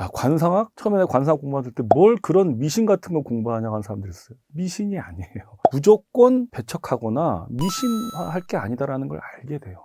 야, 관상학? 처음에 관상학 공부할 때 뭘 그런 미신 같은 거 공부하냐고 하는 사람들이 있어요. 미신이 아니에요. 무조건 배척하거나 미신화할 게 아니다라는 걸 알게 돼요.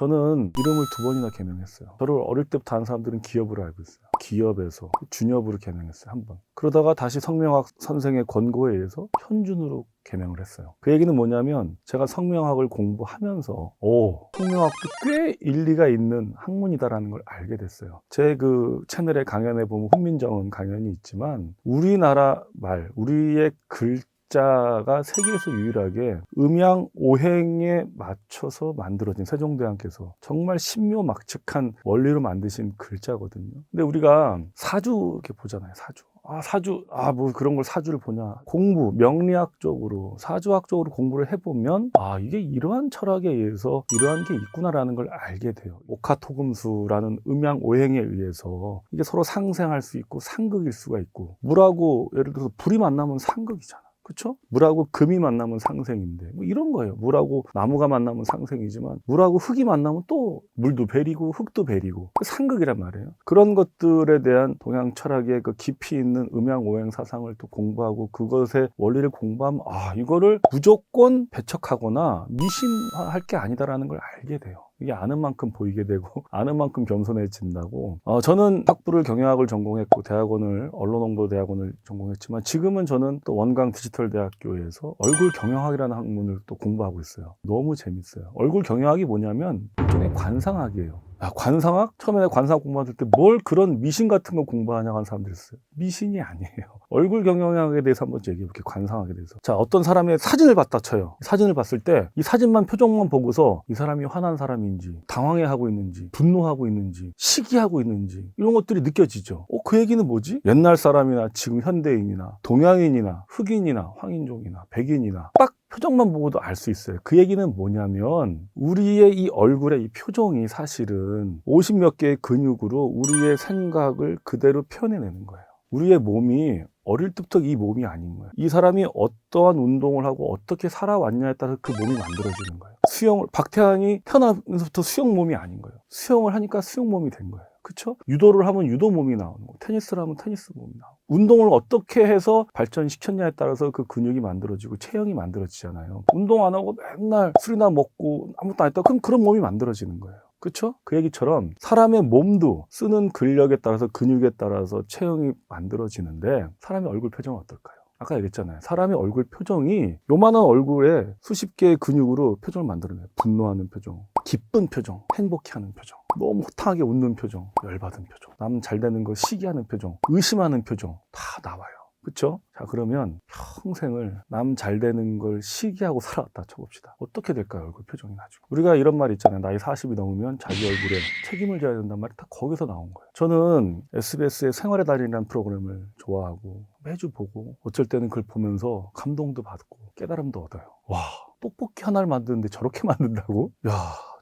저는 이름을 두 번이나 개명했어요. 저를 어릴 때부터 아는 사람들은 기업으로 알고 있어요. 기업에서 준엽으로 개명했어요. 한 번. 그러다가 다시 성명학 선생의 권고에 의해서 현준으로 개명을 했어요. 그 얘기는 뭐냐면 제가 성명학을 공부하면서 오, 성명학도 꽤 일리가 있는 학문이다라는 걸 알게 됐어요. 제 그 채널의 강연에 보면 훈민정음 강연이 있지만 우리나라 말, 우리의 글 자가 세계에서 유일하게 음양 오행에 맞춰서 만들어진 세종대왕께서 정말 신묘막측한 원리로 만드신 글자거든요. 근데 우리가 사주 이렇게 보잖아요. 사주. 아, 사주, 아, 뭐 그런 걸 사주를 보냐. 공부, 명리학적으로, 사주학적으로 공부를 해보면, 아, 이게 이러한 철학에 의해서 이러한 게 있구나라는 걸 알게 돼요. 오카토금수라는 음양 오행에 의해서 이게 서로 상생할 수 있고 상극일 수가 있고, 물하고 예를 들어서 불이 만나면 상극이잖아. 그쵸? 물하고 금이 만나면 상생인데 뭐 이런 거예요. 물하고 나무가 만나면 상생이지만 물하고 흙이 만나면 또 물도 베리고 흙도 베리고 그 상극이란 말이에요. 그런 것들에 대한 동양 철학의 그 깊이 있는 음양 오행 사상을 또 공부하고 그것의 원리를 공부하면 아 이거를 무조건 배척하거나 미신화할 게 아니다라는 걸 알게 돼요. 이게 아는 만큼 보이게 되고 아는 만큼 겸손해진다고. 어, 저는 학부를 경영학을 전공했고 대학원을 언론홍보대학원을 전공했지만 지금은 저는 또 원광 디지털대학교에서 얼굴 경영학이라는 학문을 또 공부하고 있어요. 너무 재밌어요. 얼굴 경영학이 뭐냐면 일종의 관상학이에요 아, 관상학? 처음에 관상학 공부할 때 뭘 그런 미신 같은 거 공부하냐고 하는 사람들이 있어요. 미신이 아니에요. 얼굴 경영학에 대해서 한번 얘기해 볼게요. 관상학에 대해서. 자, 어떤 사람의 사진을 봤다 쳐요. 사진을 봤을 때 이 사진만 표정만 보고서 이 사람이 화난 사람인지, 당황해 하고 있는지, 분노하고 있는지, 시기하고 있는지 이런 것들이 느껴지죠. 어, 그 얘기는 뭐지? 옛날 사람이나 지금 현대인이나 동양인이나 흑인이나 황인종이나 백인이나 딱 표정만 보고도 알 수 있어요. 그 얘기는 뭐냐면 우리의 이 얼굴의 이 표정이 사실은 50몇 개의 근육으로 우리의 생각을 그대로 표현해내는 거예요. 우리의 몸이 어릴 때부터 이 몸이 아닌 거예요. 이 사람이 어떠한 운동을 하고 어떻게 살아왔냐에 따라서 그 몸이 만들어지는 거예요. 수영을 박태환이 태어나면서부터 수영 몸이 아닌 거예요. 수영을 하니까 수영 몸이 된 거예요. 그쵸? 유도를 하면 유도 몸이 나오는 거고, 테니스를 하면 테니스 몸이 나오고, 운동을 어떻게 해서 발전시켰냐에 따라서 그 근육이 만들어지고 체형이 만들어지잖아요. 운동 안 하고 맨날 술이나 먹고 아무것도 안 했다. 그럼 그런 몸이 만들어지는 거예요. 그쵸? 그 얘기처럼 사람의 몸도 쓰는 근력에 따라서 근육에 따라서 체형이 만들어지는데 사람의 얼굴 표정은 어떨까요? 아까 얘기했잖아요. 사람의 얼굴 표정이 요만한 얼굴에 수십 개의 근육으로 표정을 만들어내요. 분노하는 표정, 기쁜 표정, 행복해하는 표정, 너무 호탕하게 웃는 표정, 열받은 표정, 남 잘 되는 거 시기하는 표정, 의심하는 표정 다 나와요. 그쵸? 자, 그러면 평생을 남 잘 되는 걸 시기하고 살아왔다 쳐봅시다. 어떻게 될까요? 얼굴 표정이 나중에. 우리가 이런 말 있잖아요. 나이 40이 넘으면 자기 얼굴에 책임을 져야 된단 말이 다 거기서 나온 거예요. 저는 SBS의 생활의 달인이라는 프로그램을 좋아하고 매주 보고 어쩔 때는 그걸 보면서 감동도 받고 깨달음도 얻어요. 와, 떡볶이 하나를 만드는데 저렇게 만든다고? 야,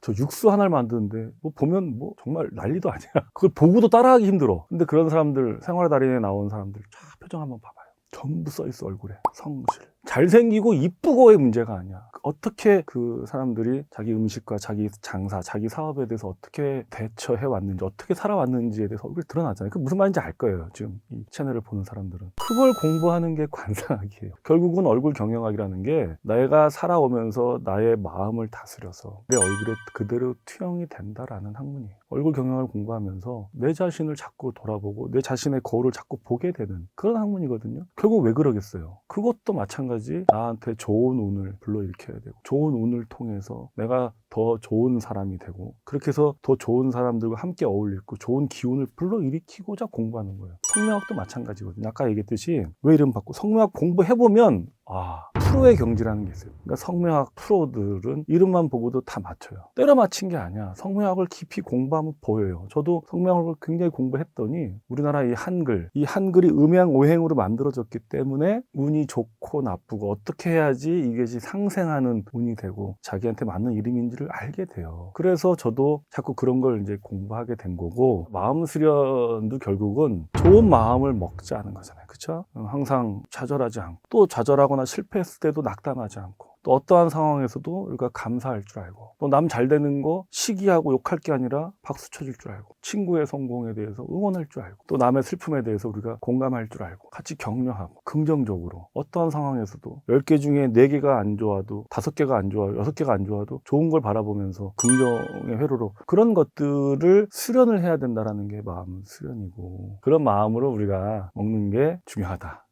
저 육수 하나를 만드는데 뭐 보면 뭐 정말 난리도 아니야. 그걸 보고도 따라하기 힘들어. 근데 그런 사람들 생활의 달인에 나온 사람들 쫙 표정 한번 봐봐요. 전부 써 있어 얼굴에 성실. 잘생기고 이쁘고의 문제가 아니야. 어떻게 그 사람들이 자기 음식과 자기 장사, 자기 사업에 대해서 어떻게 대처해 왔는지, 어떻게 살아왔는지에 대해서 얼굴이 드러나잖아요. 그 무슨 말인지 알 거예요. 지금 이 채널을 보는 사람들은. 그걸 공부하는 게 관상학이에요. 결국은 얼굴 경영학이라는 게 내가 살아오면서 나의 마음을 다스려서 내 얼굴에 그대로 투영이 된다라는 학문이에요. 얼굴 경영을 공부하면서 내 자신을 자꾸 돌아보고 내 자신의 거울을 자꾸 보게 되는 그런 학문이거든요. 결국 왜 그러겠어요? 그것도 마찬가지 나한테 좋은 운을 불러일으켜야 되고 좋은 운을 통해서 내가 더 좋은 사람이 되고 그렇게 해서 더 좋은 사람들과 함께 어울리고 좋은 기운을 불러일으키고자 공부하는 거예요. 성명학도 마찬가지거든요. 아까 얘기했듯이 왜 이름 받고 성명학 공부해보면 아 프로의 경지라는 게 있어요. 그러니까 성명학 프로들은 이름만 보고도 다 맞춰요. 때려 맞힌 게 아니야. 성명학을 깊이 공부하면 보여요. 저도 성명학을 굉장히 공부했더니 우리나라 이 한글, 이 한글이 음양 오행으로 만들어졌기 때문에 운이 좋고 나쁘고 어떻게 해야지 이것이 상생하는 운이 되고 자기한테 맞는 이름인지를 알게 돼요. 그래서 저도 자꾸 그런 걸 이제 공부하게 된 거고 마음 수련도 결국은 좋은 마음을 먹자는 거잖아요. 그렇죠? 항상 좌절하지 않고 또 좌절하거나 실패했을 때도 낙담하지 않고 또 어떠한 상황에서도 우리가 감사할 줄 알고 또 남 잘 되는 거 시기하고 욕할 게 아니라 박수 쳐줄 줄 알고 친구의 성공에 대해서 응원할 줄 알고 또 남의 슬픔에 대해서 우리가 공감할 줄 알고 같이 격려하고 긍정적으로 어떠한 상황에서도 10개 중에 4개가 안 좋아도 5개가 안 좋아 6개가 안 좋아도 좋은 걸 바라보면서 긍정의 회로로 그런 것들을 수련을 해야 된다라는 게 마음 수련이고 그런 마음으로 우리가 먹는 게 중요하다